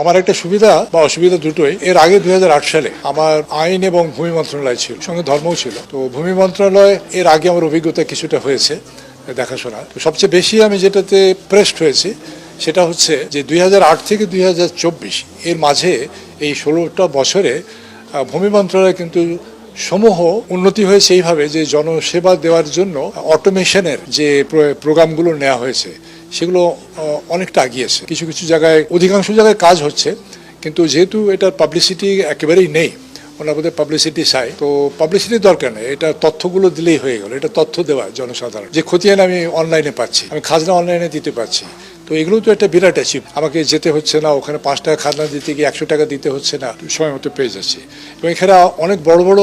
আমার একটা সুবিধা বা অসুবিধা দুটোই। এর আগে দুই হাজার আট সালে আমার আইন এবং ভূমি মন্ত্রণালয় ছিল, সঙ্গে ধর্মও ছিল। তো ভূমি মন্ত্রণালয়, এর আগে আমার অভিজ্ঞতা কিছুটা হয়েছে দেখাশোনা তো সবচেয়ে বেশি আমি যেটাতে প্রেসড হয়েছি সেটা হচ্ছে যে দুই হাজার আট থেকে দুই হাজার চব্বিশ এর মাঝে এই ষোলোটা বছরে ভূমি মন্ত্রণালয় কিন্তু সমূহ উন্নতি হয়েছে এইভাবে যে জনসেবা দেওয়ার জন্য অটোমেশনের যে প্রোগ্রামগুলো নেওয়া হয়েছে। সেগুলো অনেকটা আগিয়েছে। কিছু কিছু জায়গায়, অধিকাংশ জায়গায় কাজ হচ্ছে, কিন্তু যেহেতু এটার পাবলিসিটি একেবারেই নেই ওনার বোধহয় পাবলিসিটি চাই, তো পাবলিসিটির দরকার নেই। এটা তথ্যগুলো দিলেই হয়ে গেল, এটা তথ্য দেওয়া জনসাধারণ। যে খতিয়ান আমি অনলাইনে পাচ্ছি, আমি খাজনা অনলাইনে দিতে পারছি, তো এগুলো তো একটা বিরাট অ্যাচিভ আমাকে যেতে হচ্ছে না, ওখানে পাঁচ টাকা খাজনা দিতে গিয়ে একশো টাকা দিতে হচ্ছে না, সময় মতো পেয়ে যাচ্ছি। এবং এখানে অনেক বড় বড়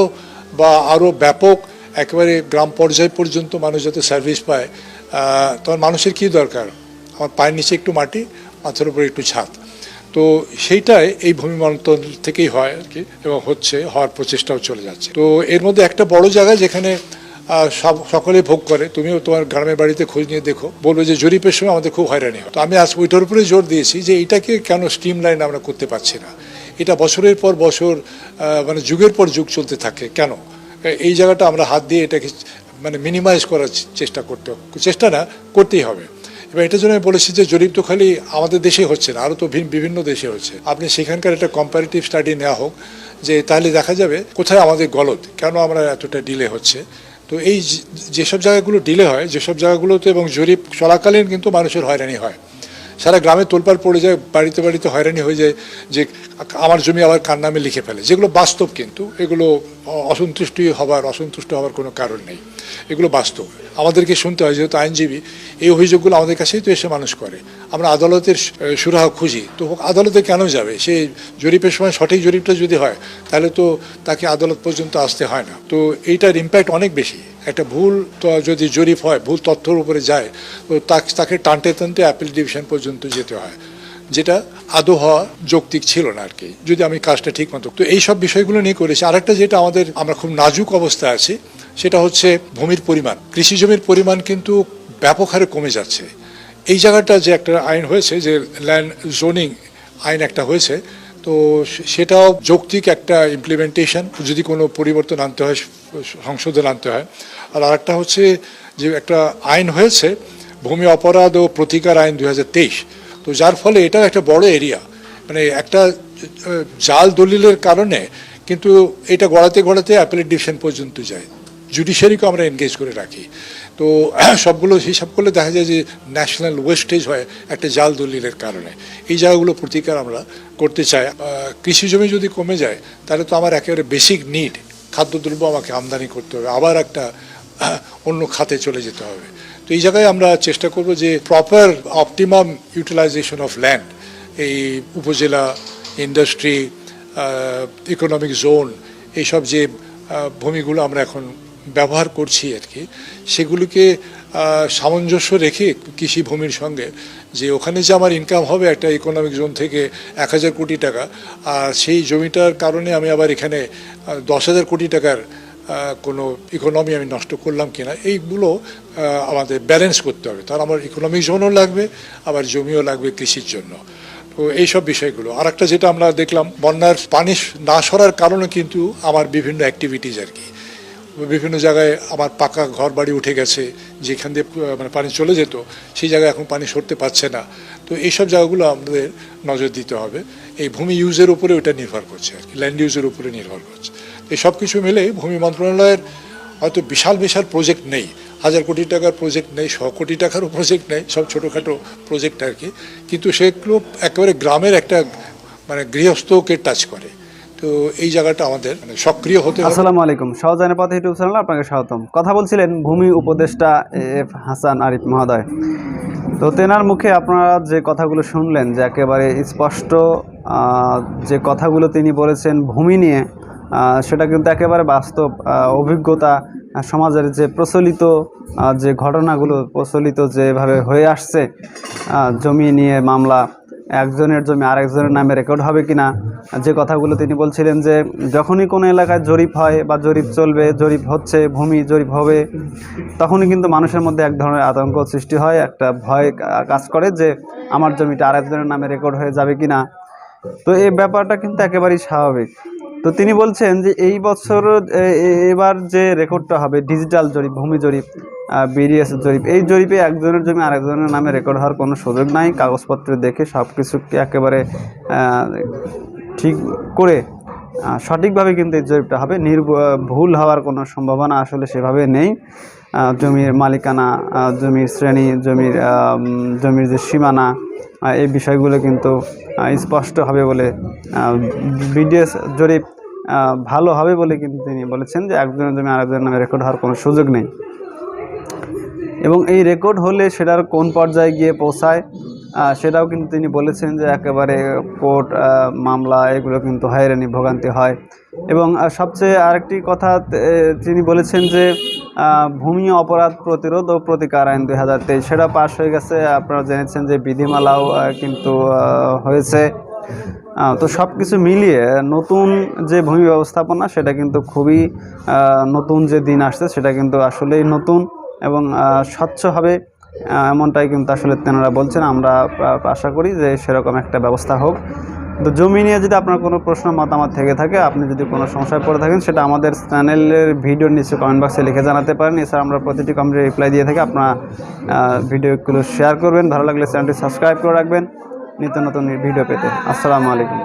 বা আরও ব্যাপক, একেবারে গ্রাম পর্যায় পর্যন্ত মানুষ যাতে সার্ভিস পায় তখন মানুষের কি দরকার? আমার পায়ের নিচে একটু মাটি, মাথার উপরে একটু ছাদ। তো সেইটাই এই ভূমি মন্ত্রণ থেকেই হয় আর কি, এবং হচ্ছে, হওয়ার প্রচেষ্টাও চলে যাচ্ছে। তো এর মধ্যে একটা বড় জায়গা যেখানে সব, সকলে ভোগ করে, তুমিও তোমার গ্রামের বাড়িতে খোঁজ নিয়ে দেখো। বলবে যে জরিপের সময় আমাদের খুব হয়রানি হয়। তো আমি আজ ওইটার উপরে জোর দিয়েছি যে এটাকে কেন স্ট্রিম লাইন আমরা করতে পারছি না। এটা বছরের পর বছর মানে যুগের পর যুগ চলতে থাকে। কেন? এই জায়গাটা আমরা হাত দিয়ে এটাকে মানে মিনিমাইজ করার চেষ্টা করতে চেষ্টা না, করতেই হবে। এবার এটার জন্য আমি বলেছি যে জরিপ তো খালি আমাদের দেশে হচ্ছে না আরও তো ভিন- বিভিন্ন দেশে হচ্ছে। আপনি সেখানকার একটা কম্পারেটিভ স্টাডি নেওয়া হোক, যে তাহলে দেখা যাবে কোথায় আমাদের গলদ, কেন আমরা এতটা ডিলে হচ্ছে। তো এই যেসব জায়গাগুলো ডিলে হয়, যেসব জায়গাগুলোতে এবং জরিপ চলাকালীন কিন্তু মানুষের হয়রানি হয়। সারা গ্রামে তোলপাড় পড়ে যায়, বাড়িতে বাড়িতে হয়রানি হয়ে যায় যে আমার জমি আবার কার নামে লিখে ফেলে। যেগুলো বাস্তব কিন্তু, এগুলো অসন্তুষ্টি হবার, অসন্তুষ্ট হওয়ার কোনো কারণ নেই। এগুলো বাস্তব। আমাদেরকে শুনতে হয়, যেহেতু আইনজীবী, এই অভিযোগগুলো আমাদের কাছেই তো এসে মানুষ করে। আমরা আদালতের সু- সুরাহা খুঁজি। তো আদালতে কেন যাবে? সেই জরিপের সময় সঠিক জরিপটা যদি হয়, তাহলে তো তাকে আদালত পর্যন্ত আসতে হয় না। তো এইটার ইম্প্যাক্ট অনেক বেশি। একটা ভুল যদি জরিপ হয়, ভুল তথ্যের উপরে যায়, তো তাকে টানতে টানতে অ্যাপিল ডিভিশন পর্যন্ত যেতে হয়। যেটা আদৌ হওয়া যৌক্তিক ছিল না আর কি, যদি আমি কাজটা ঠিক মতো তো এইসব বিষয়গুলো নিয়ে করেছি। আরেকটা যেটা আমাদের আমরা খুব নাজুক অবস্থায় আছি, সেটা হচ্ছে ভূমির পরিমাণ। কৃষি জমির পরিমাণ কিন্তু ব্যাপক হারে কমে যাচ্ছে। এই জায়গাটা যে একটা আইন হয়েছে, যে ল্যান্ড জোনিং আইন একটা হয়েছে, তো সেটাও যৌক্তিক একটা ইমপ্লিমেন্টেশন যদি কোনো পরিবর্তন আনতে হয়, সংশোধন আনতে হয়। আর আরেকটা হচ্ছে যে একটা আইন হয়েছে, ভূমি অপরাধ ও প্রতিকার আইন দু হাজার তেইশ। তো যার ফলে এটা একটা বড় এরিয়া মানে একটা জাল দলিলের কারণে কিন্তু এটা গড়াতে গড়াতে অ্যাপেলেট ডিভিশন পর্যন্ত যায়। জুডিশিয়ারিকে আমরা এনগেজ করে রাখি। তো সবগুলো হিসাব করলে দেখা যায় যে ন্যাশনাল ওয়েস্টেজ হয় একটা জাল দলিলের কারণে। এই জায়গাগুলো প্রতিকার আমরা করতে চাই। কৃষি জমি যদি কমে যায়, তাহলে তো আমার একেবারে বেসিক নিড খাদ্যদ্রব্য আমাকে আমদানি করতে হবে। আবার একটা অন্য খাতে চলে যেতে হবে। তো এই জায়গায় আমরা চেষ্টা করব যে proper optimum utilization of land এই উপজেলা ইন্ডাস্ট্রি ইকোনমিক জোন এইসব যে ভূমিগুলো আমরা এখন ব্যবহার করছি আর কি, সেগুলিকে সামঞ্জস্য রেখে কৃষি ভূমির সঙ্গে, যে ওখানে যে আমার ইনকাম হবে একটা ইকোনমিক জোন থেকে এক হাজার কোটি টাকা, আর সেই জমিটার কারণে আমি আবার এখানে দশ হাজার কোটি টাকার কোনো ইকোনমি আমি নষ্ট করলাম কিনা, এইগুলো আমাদের ব্যালেন্স করতে হবে। তার আমার ইকোনমিক জোনও লাগবে, আবার জমিও লাগবে কৃষির জন্য। তো এইসব বিষয়গুলো। আর একটা যেটা আমরা দেখলাম, বন্যার পানি না সরার কারণে কিন্তু আমার বিভিন্ন অ্যাক্টিভিটিজ আর কি। বিভিন্ন জায়গায় আমার পাকা ঘর বাড়ি উঠে গেছে, যেখান দিয়ে মানে পানি চলে যেত, সেই জায়গায় এখন পানি সরতে পারছে না। তো এইসব জায়গাগুলো আমাদের নজর দিতে হবে। এই ভূমি ইউজের উপরে ওটা নির্ভর করছে আর কি ল্যান্ড ইউজের উপরে নির্ভর করছে। এই সব কিছু মিলে ভূমি মন্ত্রণালয়ের হয়তো বিশাল বিশাল প্রজেক্ট নেই। হাজার কোটি টাকার প্রজেক্ট নেই, শ কোটি টাকারও প্রজেক্ট নেই, সব ছোটোখাটো প্রজেক্ট আর কি। কিন্তু সেগুলো একেবারে গ্রামের একটা মানে গৃহস্থকে টাচ করে। তো এই জায়গাটা আমাদের মানে সক্রিয় হতে আসসালামু আলাইকুম। সহজানের পথে ইউটিউব চ্যানেল আপনাকে স্বাগতম। কথা বলছিলেন ভূমি উপদেষ্টা এফ হাসান আরিফ মহোদয়। তো তেনার মুখে আপনারা যে কথাগুলো শুনলেন, যে একেবারে স্পষ্ট যে কথাগুলো তিনি বলেছেন ভূমি নিয়ে সেটা কিন্তু একেবারে বাস্তব অভিজ্ঞতা সমাজের যে প্রচলিত যে ঘটনাগুলো প্রচলিত যেভাবে হয়ে আসছে জমি নিয়ে মামলা, একজনের জমি আরেকজনের নামে রেকর্ড হবে কিনা, যে কথাগুলো তিনি বলছিলেন যে যখনই কোনো এলাকায় জরিপ হয় বা জরিপ চলবে, জরিপ হচ্ছে, ভূমি জরিপ হবে, তখনই কিন্তু মানুষের মধ্যে এক ধরনের আতঙ্ক সৃষ্টি হয়, একটা ভয় কাজ করে যে আমার জমিটা আরেকজনের নামে রেকর্ড হয়ে যাবে কিনা। তো এই ব্যাপারটা কিন্তু একেবারেই স্বাভাবিক। তো তিনি বলছেন যে এই বছর এবার যে রেকর্ডটা হবে, ডিজিটাল জরিপ, ভূমি জরিপ বিডিএস জরিপ, এই জরিপে একজনের জমি আরেকজনের নামে রেকর্ড হওয়ার কোনো সুযোগ নাই। কাগজপত্র দেখে সব কিছুকে একেবারে ঠিক করে সঠিকভাবে কিন্তু এই জরিপটা হবে। নির্ভ ভুল হওয়ার কোনো সম্ভাবনা আসলে সেভাবে নেই। জমির মালিকানা জমির শ্রেণি, জমির জমির যে সীমানা এই বিষয়গুলো কিন্তু স্পষ্ট হবে বলে বিডিএস জরিপ ভালো হবে বলে কিন্তু তিনি বলেছেন যে একজনের জমি আরেকজনের নামে রেকর্ড হওয়ার কোনো সুযোগ নেই। এবং এই রেকর্ড হলে সেটার কোন পর্যায়ে গিয়ে পৌঁছায় সেটাও কিন্তু তিনি বলেছেন যে একেবারে কোর্ট মামলা এগুলো কিন্তু হয়রানি ভোগান্তি হয়। এবং সবচেয়ে আরেকটি কথা তিনি বলেছেন যে ভূমি অপরাধ প্রতিরোধ ও প্রতিকার আইন দুই হাজার তেইশ সেটা পাশ হয়ে গেছে। আপনারা জেনেছেন যে বিধিমালাও কিন্তু হয়েছে। তো সব কিছু মিলিয়ে নতুন যে ভূমি ব্যবস্থাপনা সেটা কিন্তু খুবই নতুন যে দিন আসছে সেটা কিন্তু আসলেই নতুন এবং আহ, স্বচ্ছ হবে আহ, এমনটাই কিন্তু আসলে তেনারা বলছেন। আমরা আশা করি যে সেরকম একটা ব্যবস্থা হোক। তো জমি নিয়ে যদি আপনার কোনো প্রশ্ন, মতামত থেকে থাকে, আপনি যদি কোনো সমস্যায় পড়ে থাকেন, সেটা আমাদের চ্যানেলের ভিডিওর নিচে কমেন্ট বক্সে লিখে জানাতে পারেন। এছাড়া আমরা প্রতিটি কমেন্টে রিপ্লাই দিয়ে থাকি। আপনারা ভিডিওগুলো শেয়ার করবেন। ভালো লাগলে চ্যানেলটি সাবস্ক্রাইব করে রাখবেন। নিত্য নতুন ভিডিও পেতে। আসসালামু আলাইকুম।